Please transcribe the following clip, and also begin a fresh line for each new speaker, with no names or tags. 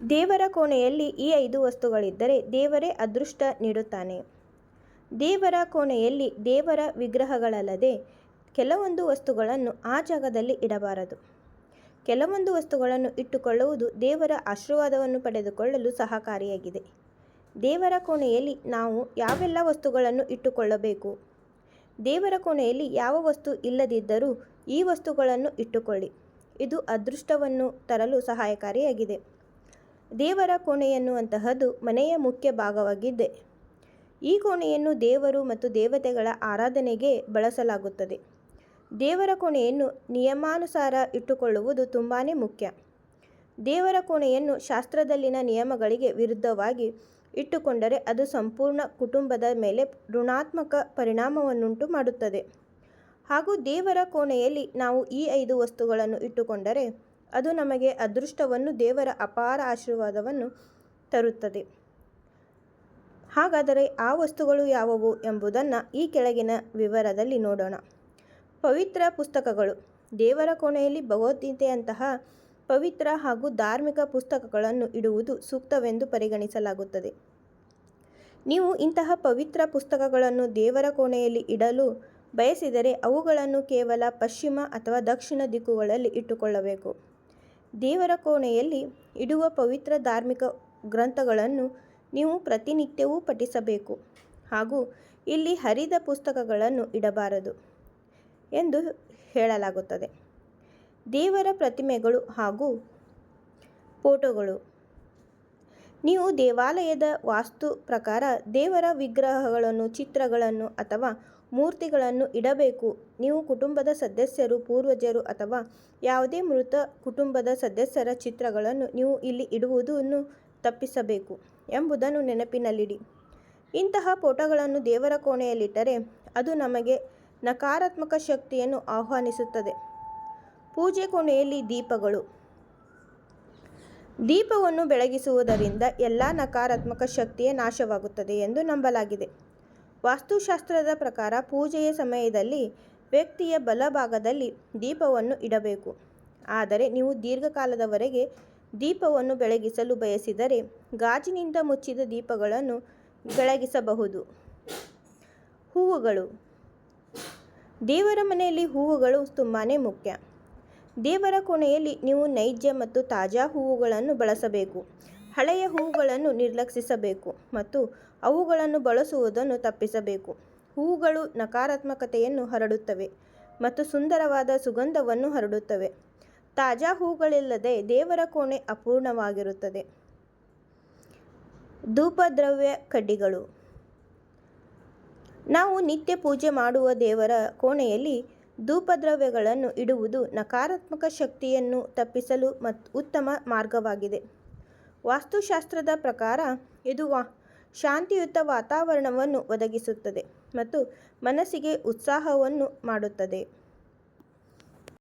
ದೇವರ ಕೋಣೆಯಲ್ಲಿ ಈ ಐದು ವಸ್ತುಗಳಿದ್ದರೆ ದೇವರೇ ಅದೃಷ್ಟ ನೀಡುತ್ತಾನೆ. ದೇವರ ಕೋಣೆಯಲ್ಲಿ ದೇವರ ವಿಗ್ರಹಗಳಲ್ಲದೆ ಕೆಲವೊಂದು ವಸ್ತುಗಳನ್ನು ಆ ಜಾಗದಲ್ಲಿ ಇಡಬಾರದು. ಕೆಲವೊಂದು ವಸ್ತುಗಳನ್ನು ಇಟ್ಟುಕೊಳ್ಳುವುದು ದೇವರ ಆಶೀರ್ವಾದವನ್ನು ಪಡೆದುಕೊಳ್ಳಲು ಸಹಕಾರಿಯಾಗಿದೆ. ದೇವರ ಕೋಣೆಯಲ್ಲಿ ನಾವು ಯಾವೆಲ್ಲ ವಸ್ತುಗಳನ್ನು ಇಟ್ಟುಕೊಳ್ಳಬೇಕು? ದೇವರ ಕೋಣೆಯಲ್ಲಿ ಯಾವ ವಸ್ತು ಇಲ್ಲದಿದ್ದರೂ ಈ ವಸ್ತುಗಳನ್ನು ಇಟ್ಟುಕೊಳ್ಳಿ. ಇದು ಅದೃಷ್ಟವನ್ನು ತರಲು ಸಹಾಯಕಾರಿಯಾಗಿದೆ. ದೇವರ ಕೋಣೆಯನ್ನುವಂತಹದ್ದು ಮನೆಯ ಮುಖ್ಯ ಭಾಗವಾಗಿದೆ ಈ ಕೋಣೆಯನ್ನು ದೇವರು ಮತ್ತು ದೇವತೆಗಳ ಆರಾಧನೆಗೆ ಬಳಸಲಾಗುತ್ತದೆ. ದೇವರ ಕೋಣೆಯನ್ನು ನಿಯಮಾನುಸಾರ ಇಟ್ಟುಕೊಳ್ಳುವುದು ತುಂಬಾ ಮುಖ್ಯ. ದೇವರ ಕೋಣೆಯನ್ನು ಶಾಸ್ತ್ರದಲ್ಲಿನ ನಿಯಮಗಳಿಗೆ ವಿರುದ್ಧವಾಗಿ ಇಟ್ಟುಕೊಂಡರೆ ಅದು ಸಂಪೂರ್ಣ ಕುಟುಂಬದ ಮೇಲೆ ಋಣಾತ್ಮಕ ಪರಿಣಾಮವನ್ನುಂಟು ಮಾಡುತ್ತದೆ. ಹಾಗೂ ದೇವರ ಕೋಣೆಯಲ್ಲಿ ನಾವು ಈ ಐದು ವಸ್ತುಗಳನ್ನು ಇಟ್ಟುಕೊಂಡರೆ ಅದು ನಮಗೆ ಅದೃಷ್ಟವನ್ನು ದೇವರ ಅಪಾರ ಆಶೀರ್ವಾದವನ್ನು ತರುತ್ತದೆ. ಹಾಗಾದರೆ ಆ ವಸ್ತುಗಳು ಯಾವುವು ಎಂಬುದನ್ನು ಈ ಕೆಳಗಿನ ವಿವರದಲ್ಲಿ ನೋಡೋಣ. ಪವಿತ್ರ ಪುಸ್ತಕಗಳು. ದೇವರ ಕೋಣೆಯಲ್ಲಿ ಭಗವದ್ಗೀತೆಯಂತಹ ಪವಿತ್ರ ಹಾಗೂ ಧಾರ್ಮಿಕ ಪುಸ್ತಕಗಳನ್ನು ಇಡುವುದು ಸೂಕ್ತವೆಂದು ಪರಿಗಣಿಸಲಾಗುತ್ತದೆ. ನೀವು ಇಂತಹ ಪವಿತ್ರ ಪುಸ್ತಕಗಳನ್ನು ದೇವರ ಕೋಣೆಯಲ್ಲಿ ಇಡಲು ಬಯಸಿದರೆ ಅವುಗಳನ್ನು ಕೇವಲ ಪಶ್ಚಿಮ ಅಥವಾ ದಕ್ಷಿಣ ದಿಕ್ಕುಗಳಲ್ಲಿ ಇಟ್ಟುಕೊಳ್ಳಬೇಕು. ದೇವರ ಕೋಣೆಯಲ್ಲಿ ಇಡುವ ಪವಿತ್ರ ಧಾರ್ಮಿಕ ಗ್ರಂಥಗಳನ್ನು ನೀವು ಪ್ರತಿನಿತ್ಯವೂ ಪಠಿಸಬೇಕು ಹಾಗೂ ಇಲ್ಲಿ ಹರಿದ ಪುಸ್ತಕಗಳನ್ನು ಇಡಬಾರದು ಎಂದು ಹೇಳಲಾಗುತ್ತದೆ. ದೇವರ ಪ್ರತಿಮೆಗಳು ಹಾಗೂ ಫೋಟೋಗಳು ನೀವು ದೇವಾಲಯದ ವಾಸ್ತು ಪ್ರಕಾರ ದೇವರ ವಿಗ್ರಹಗಳನ್ನು, ಚಿತ್ರಗಳನ್ನು ಅಥವಾ ಮೂರ್ತಿಗಳನ್ನು ಇಡಬೇಕು. ನೀವು ಕುಟುಂಬದ ಸದಸ್ಯರು, ಪೂರ್ವಜರು ಅಥವಾ ಯಾವುದೇ ಮೃತ ಕುಟುಂಬದ ಸದಸ್ಯರ ಚಿತ್ರಗಳನ್ನು ನೀವು ಇಲ್ಲಿ ಇಡುವುದನ್ನು ತಪ್ಪಿಸಬೇಕು ಎಂಬುದನ್ನು ನೆನಪಿನಲ್ಲಿಡಿ. ಇಂತಹ ಫೋಟೋಗಳನ್ನು ದೇವರ ಕೋಣೆಯಲ್ಲಿಟ್ಟರೆ ಅದು ನಮಗೆ ನಕಾರಾತ್ಮಕ ಶಕ್ತಿಯನ್ನು ಆಹ್ವಾನಿಸುತ್ತದೆ. ಪೂಜೆ ಕೋಣೆಯಲ್ಲಿ ದೀಪಗಳು ದೀಪವನ್ನು ಬೆಳಗಿಸುವುದರಿಂದ ಎಲ್ಲ ನಕಾರಾತ್ಮಕ ಶಕ್ತಿಯ ನಾಶವಾಗುತ್ತದೆ ಎಂದು ನಂಬಲಾಗಿದೆ. ವಾಸ್ತುಶಾಸ್ತ್ರದ ಪ್ರಕಾರ ಪೂಜೆಯ ಸಮಯದಲ್ಲಿ ವ್ಯಕ್ತಿಯ ಬಲಭಾಗದಲ್ಲಿ ದೀಪವನ್ನು ಇಡಬೇಕು. ಆದರೆ ನೀವು ದೀರ್ಘಕಾಲದವರೆಗೆ ದೀಪವನ್ನು ಬೆಳಗಿಸಲು ಬಯಸಿದರೆ ಗಾಜಿನಿಂದ ಮುಚ್ಚಿದ ದೀಪಗಳನ್ನು ಬೆಳಗಿಸಬಹುದು. ಹೂವುಗಳು. ದೇವರ ಮನೆಯಲ್ಲಿ ಹೂವುಗಳು ತುಂಬಾ ಮುಖ್ಯ. ದೇವರ ಕೋಣೆಯಲ್ಲಿ ನೀವು ನೈಜ ಮತ್ತು ತಾಜಾ ಹೂವುಗಳನ್ನು ಬಳಸಬೇಕು. ಹಳೆಯ ಹೂವುಗಳನ್ನು ನಿರ್ಲಕ್ಷಿಸಬೇಕು ಮತ್ತು ಅವುಗಳನ್ನು ಬಳಸುವುದನ್ನು ತಪ್ಪಿಸಬೇಕು. ಹೂವುಗಳು ನಕಾರಾತ್ಮಕತೆಯನ್ನು ಹರಡುತ್ತವೆ ಮತ್ತು ಸುಂದರವಾದ ಸುಗಂಧವನ್ನು ಹರಡುತ್ತವೆ. ತಾಜಾ ಹೂಗಳಿಲ್ಲದೆ ದೇವರ ಕೋಣೆ ಅಪೂರ್ಣವಾಗಿರುತ್ತದೆ. ಧೂಪದ್ರವ್ಯ ಕಡ್ಡಿಗಳು. ನಾವು ನಿತ್ಯ ಪೂಜೆ ಮಾಡುವ ದೇವರ ಕೋಣೆಯಲ್ಲಿ ಧೂಪದ್ರವ್ಯಗಳನ್ನು ಇಡುವುದು ನಕಾರಾತ್ಮಕ ಶಕ್ತಿಯನ್ನು ತಪ್ಪಿಸಲು ಮತ್ತು ಉತ್ತಮ ಮಾರ್ಗವಾಗಿದೆ. ವಾಸ್ತುಶಾಸ್ತ್ರದ ಪ್ರಕಾರ ಇದು ವಾ, ಶಾಂತಿಯುತ ವಾತಾವರಣವನ್ನು ಒದಗಿಸುತ್ತದೆ ಮತ್ತು ಮನಸ್ಸಿಗೆ ಉತ್ಸಾಹವನ್ನು ಮಾಡುತ್ತದೆ.